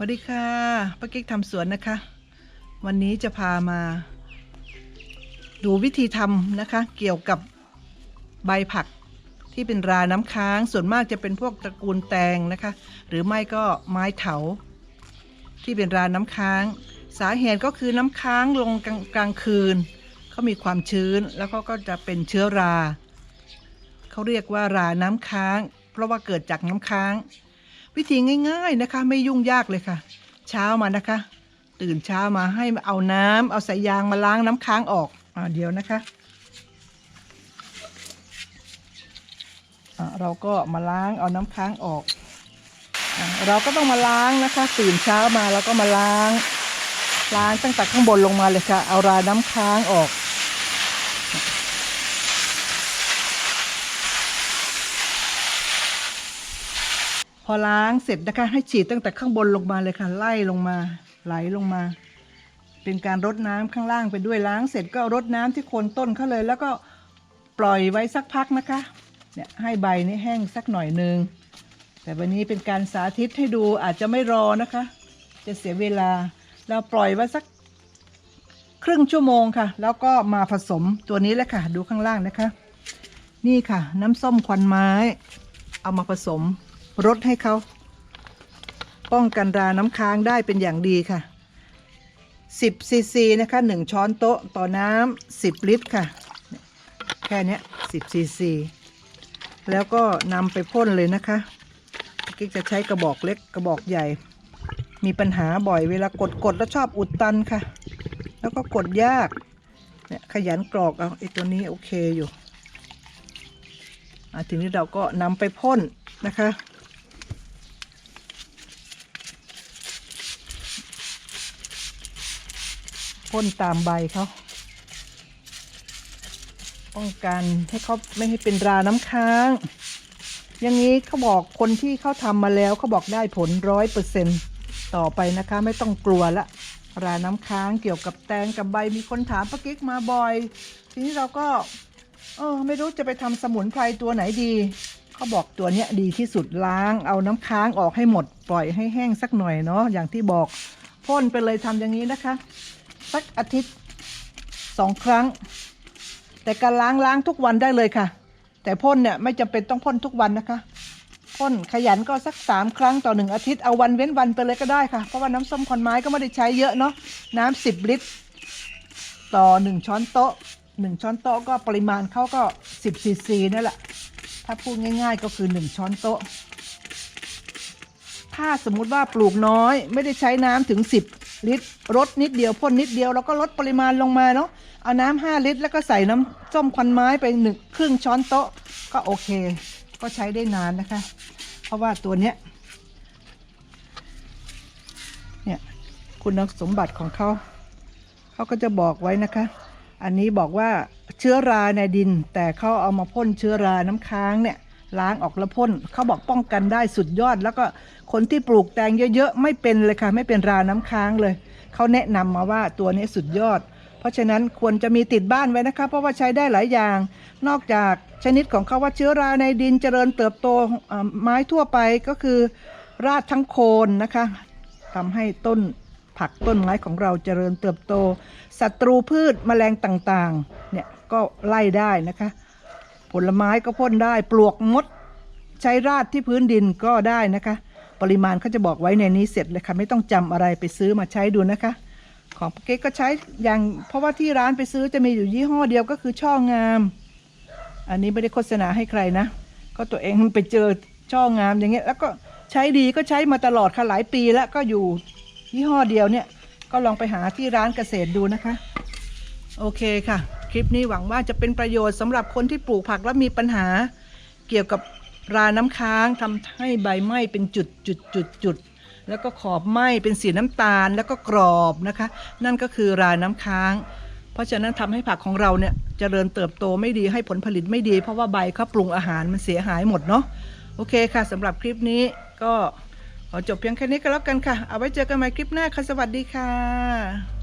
สวัสดีค่ะป้าเก๊กทำสวนนะคะ วันนี้จะพามา ดูวิธีทำนะคะ เกี่ยวกับใบผักที่เป็นราน้ำค้าง ส่วนมากจะเป็นพวกตระกูลแตงนะคะ หรือไม่ก็ไม้เถา ที่เป็นราน้ำค้าง สาเหตุก็คือน้ำค้างลงกลางคืนเขามีความชื้นแล้วก็ก็จะเป็นเชื้อรา เขาเรียกว่าราน้ำค้าง เพราะว่าเกิดจากน้ำค้าง วิธีง่ายๆนะคะ ไม่ยุ่งยากเลยค่ะ เช้ามานะคะ ตื่นเช้ามาให้เอาน้ำเอาสายยางมาล้างน้ำค้างออกอ่าเดี๋ยวนะคะเราก็มาล้างเอาน้ำค้างออกอเราก็ต้องมาล้างนะคะ ตื่นเช้ามาเราก็มาล้าง ล้างตั้งแต่ข้างบนลงมาเลยค่ะ เอาราน้ำค้างออก อล้างเสร็จนะคะ ให้ฉีดตั้งแต่ข้างบนลงมาเลยค่ะ ไล่ลงมา ไหลลงมา เป็นการรดน้ำข้างล่างไปด้วยล้างเสร็จก็รดน้ำที่โคนต้นเขาเลย แล้วก็ปล่อยไว้สักพักนะคะเนี่ยให้ใบนี้แห้งสักหน่อยหนึงแต่วันนี้เป็นการสาธิตให้ดูอาจจะไม่รอนะคะ จะเสียเวลาเราปล่อยไว้สักครึ่งชั่วโมงค่ะ แล้วก็มาผสมตัวนี้แหละค่ะ ดูข้างล่างนะคะ นี่ค่ะ น้ำส้มควันไม้ เอามาผสม รดให้เขา ป้องกันราน้ำค้างได้เป็นอย่างดีค่ะ 10ซีซีนะคะ1ช้อนโต๊ะต่อน้ำ10 ลิตรค่ะ แค่นี้10ซีซีแล้วก็นำไปพ่นเลยนะคะกิ๊กจะใช้กระบอกเล็กกระบอกใหญ่ มีปัญหาบ่อยเวลากดกดแล้วชอบอุดตันค่ะ แล้วก็กดยากเนี่ยขยันกรอกเอาไอ้ตัวนี้โอเคอยู่ทีนี้เราก็นำไปพ่นนะคะ พ่นตามใบเขาป้องกันให้เขาไม่ให้เป็นราน้ำค้าง อย่างนี้เขาบอกคนที่เขาทำมาแล้วเขาบอกได้ผลร้อยเปอร์เซ็นต่อไปนะคะ ไม่ต้องกลัวละราน้ำค้างเกี่ยวกับแตงกับใบมีคนถามป้ากิ๊กมาบ่อย ทีนี้เราก็ เออ ไม่รู้จะไปทำสมุนไพรตัวไหนดีเขาบอกตัวเนี้ยดีที่สุดล้างเอาน้ำค้างออกให้หมด ปล่อยให้แห้งสักหน่อยเนาะอย่างที่บอกพ่นไปเลยทำอย่างนี้นะคะ สักอาทิตย์สองครั้ง แต่การล้างล้างทุกวันได้เลยค่ะ แต่พ่นเนี่ยไม่จำเป็นต้องพ่นทุกวันนะคะพ่นขยันก็สักสามครั้งต่อหนึ่งอาทิตย์เอาวันเว้นวันไปเลยก็ได้ค่ะ เพราะว่าน้ำส้มควันไม้ก็ไม่ได้ใช้เยอะเนาะน้ำสิบลิตร ต่อหนึ่งช้อนโต๊ะหนึ่งช้อนโต๊ะก็ปริมาณเขาก็สิบซีซีนั่นแหละถ้าพูดง่าย ๆ ก็คือหนึ่งช้อนโต๊ะถ้าสมมุติว่าปลูกน้อยไม่ได้ใช้น้ำถึง10 ลิตรลดนิดเดียวพ่นนิดเดียวแล้วก็ลดปริมาณลงมาเนาะเอาน้ำ5ลิตร แล้วก็ใส่น้ำส้มควันไม้ไปหนึ่งครึ่งช้อนโต๊ะก็โอเค ก็ใช้ได้นานนะคะ เพราะว่าตัวเนี้ยเนี่ยคุณสมบัติของเขาเขาก็จะบอกไว้นะคะ อันนี้บอกว่าเชื้อราในดิน แต่เขาเอามาพ่นเชื้อราน้ำค้างเนี่ย ล้างออกแล้วพ่นเขาบอกป้องกันได้สุดยอด แล้วก็คนที่ปลูกแตงเยอะๆ ไม่เป็นเลยค่ะ ไม่เป็นราน้ำค้างเลยเขาแนะนำมาว่าตัวนี้สุดยอด เพราะฉะนั้นควรจะมีติดบ้านไว้นะคะ เพราะว่าใช้ได้หลายอย่าง นอกจากชนิดของเขาว่าเชื้อราในดินเจริญเติบโตไม้ทั่วไปก็คือ รากทั้งโคนนะคะทำให้ต้นผักต้นไม้ของเราเจริญเติบโตศัตรูพืชแมลงต่างๆเนี่ยก็ไล่ได้นะคะ ผลไม้ก็พ่นได้ปลวกมด ใช้ราดที่พื้นดินก็ได้นะคะ ปริมาณเขาจะบอกไว้ในนี้เสร็จเลยค่ะ ไม่ต้องจำอะไรไปซื้อมาใช้ดูนะคะ ของเก๊กก็ใช้อย่างเพราะว่าที่ร้านไปซื้อจะมีอยู่ยี่ห้อเดียวก็คือช่องาม อันนี้ไม่ได้โฆษณาให้ใครนะ ก็ตัวเองไปเจอช่องามอย่างเงี้ยแล้วก็ใช้ดีก็ใช้มาตลอดค่ะหลายปีแล้วก็อยู่ยี่ห้อเดียวเนี่ยก็ลองไปหาที่ร้านเกษตรดูนะคะ โอเคค่ะ คลิปนี้หวังว่าจะเป็นประโยชน์สำหรับคนที่ปลูกผักแล้วมีปัญหา เกี่ยวกับราน้ำค้างทำให้ใบไหม้เป็นจุดจุดจุดจุดแล้วก็ขอบไหม้เป็นสีน้ำตาลแล้วก็กรอบนะคะ นั่นก็คือราน้ำค้าง เพราะฉะนั้นทำให้ผักของเราเนี่ยเจริญเติบโตไม่ดีให้ผลผลิตไม่ดี เพราะว่าใบเขาปรุงอาหารมันเสียหายหมดเนาะโอเคค่ะสำหรับคลิปนี้ก็ขอจบเพียงแค่นี้ก็แล้วกันค่ะ เอาไว้เจอกันใหม่คลิปหน้าค่ะ สวัสดีค่ะ